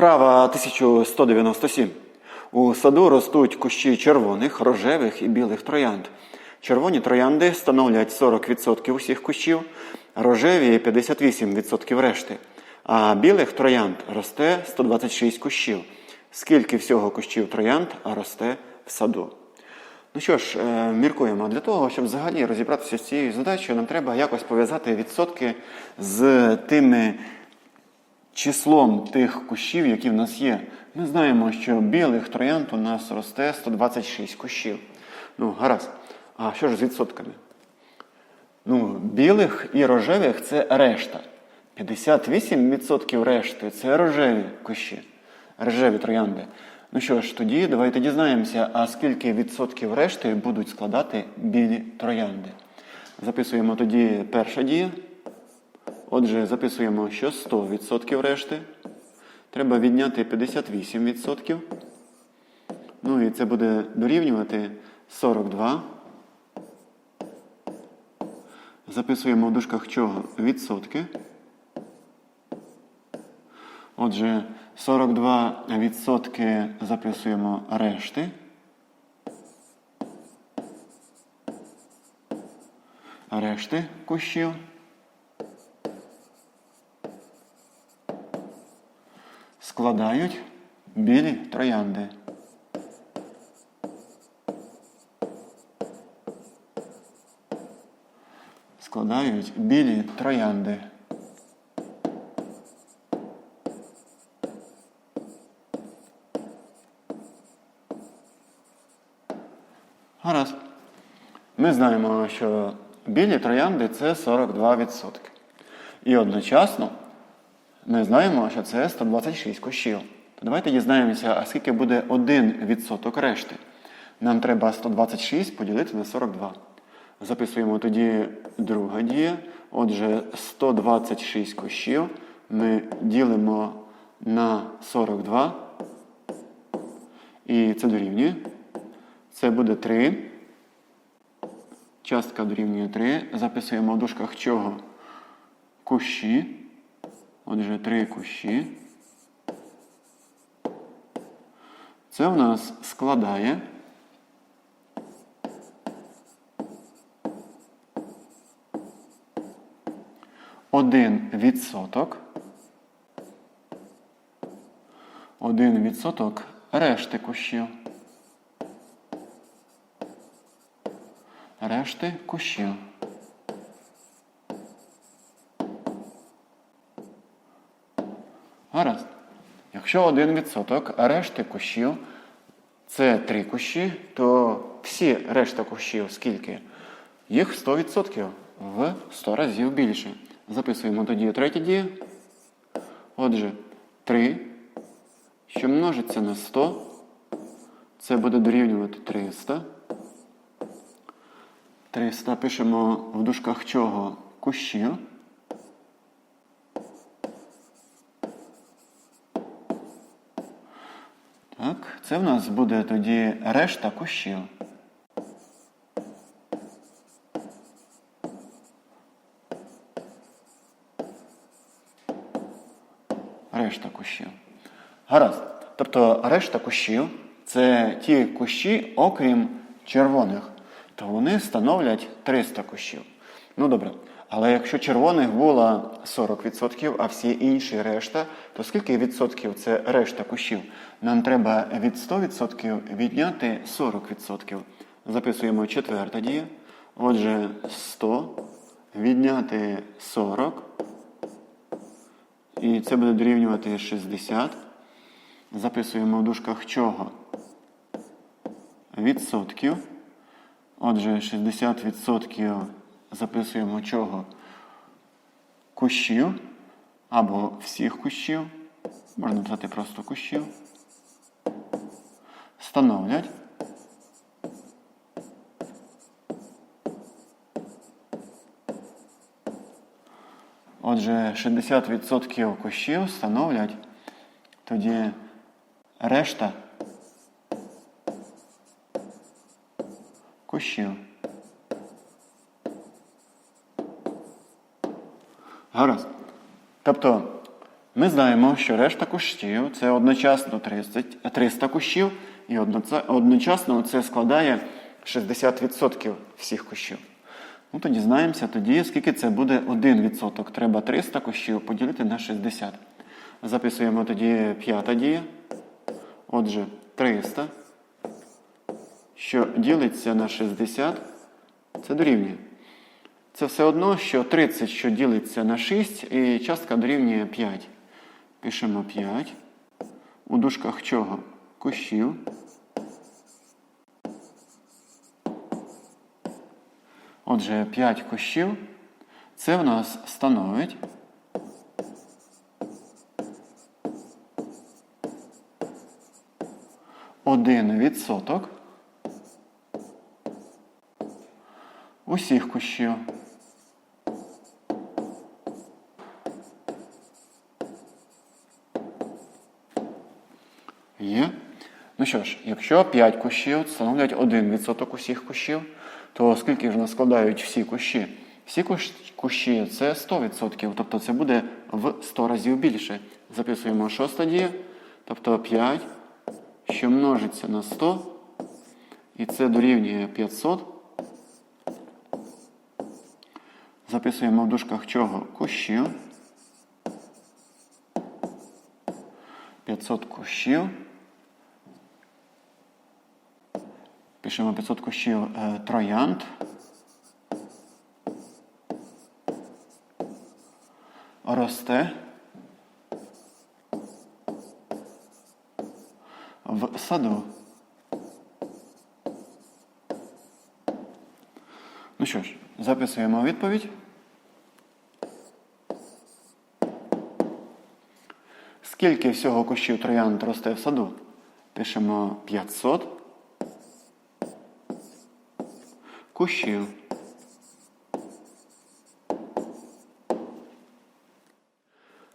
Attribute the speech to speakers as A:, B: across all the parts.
A: Вправа 1197. У саду ростуть кущі червоних, рожевих і білих троянд. Червоні троянди становлять 40% усіх кущів, рожеві 58% решти. А білих троянд росте 126 кущів. Скільки всього кущів троянд росте в саду? Ну що ж, е, міркуємо. Для того, щоб взагалі розібратися з цією задачею, нам треба якось пов'язати відсотки з тими числом тих кущів, які в нас є. Ми знаємо, що білих троянд у нас росте 126 кущів. Ну, гаразд. А що ж з відсотками? Ну, білих і рожевих це решта. 58% решти це рожеві кущі, рожеві троянди. Ну що ж, тоді давайте дізнаємося, а скільки відсотків решти будуть складати білі троянди. Записуємо тоді перша дія. Отже, записуємо, що 100% решти. Треба відняти 58%. Ну і це буде дорівнювати 42. Записуємо в дужках чого? Відсотки. Отже, 42 відсотки записуємо решти. Решти кущів. Складають білі троянди. Складають білі троянди. Гаразд. Ми знаємо, що білі троянди це 42%. І одночасно ми знаємо, що це 126 кущів. То давайте дізнаємося, а скільки буде 1% решти. Нам треба 126 поділити на 42. Записуємо тоді друга дія. Отже, 126 кущів ми ділимо на 42. І це дорівнює. Це буде 3. Частка дорівнює 3. Записуємо в дужках чого? Кущі. Отже, 3 кущі. Це в нас складає. Один відсоток. Один відсоток решти кущів. Решти кущів. Гаразд. Якщо 1% решти кущів це 3 кущі, то всі решта кущів скільки? Їх 100% в 100 разів більше. Записуємо тоді третє діє. Отже, 3, що множиться на 100, це буде дорівнювати 300. 300 пишемо в дужках чого? Кущів. Це в нас буде тоді решта кущів. Решта кущів. Гаразд. Тобто решта кущів це ті кущі, окрім червоних, то вони становлять 300 кущів. Ну добре. Але якщо червоних було 40%, а всі інші решта, то скільки відсотків це решта кущів? Нам треба від 100% відняти 40%. Записуємо четверта дія. Отже, 100 відняти 40. І це буде дорівнювати 60. Записуємо в дужках чого? Відсотків. Отже, 60% записуємо чого? Кущів або всіх кущів. Можна написати просто кущів. Становлять. Отже, 60% кущів становлять тоді решта кущів. Гаразд. Тобто Ми знаємо, що решта кущів це одночасно 30, 300 кущів, і одночасно це складає 60% всіх кущів. Ну, тоді знаємося, тоді скільки це буде 1%. Треба 300 кущів поділити на 60. Записуємо тоді п'ята дія. Отже, 300, що ділиться на 60, це дорівнює. Це все одно, що 30, що ділиться на 6, і частка дорівнює 5. Пишемо 5. У дужках чого? Кущів. Отже, 5 кущів. Це в нас становить один відсоток усіх кущів. Є. Ну що ж, якщо 5 кущів становлять 1% усіх кущів, то скільки ж нас складають всі кущі? Всі кущі це 100%, тобто це буде в 100 разів більше. Записуємо шоста дія, тобто 5, що множиться на 100, і це дорівнює 500. Записуємо в дужках чого? Кущів. 500 кущів. Пишемо 500 кущів е, троянд. Росте в саду. Ну що ж, записуємо відповідь. Скільки всього кущів троянд росте в саду? Пишемо 500 кущів.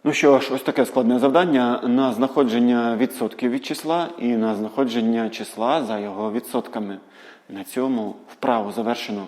A: Ну що ж, ось таке складне завдання на знаходження відсотків від числа і на знаходження числа за його відсотками. На цьому вправу завершено.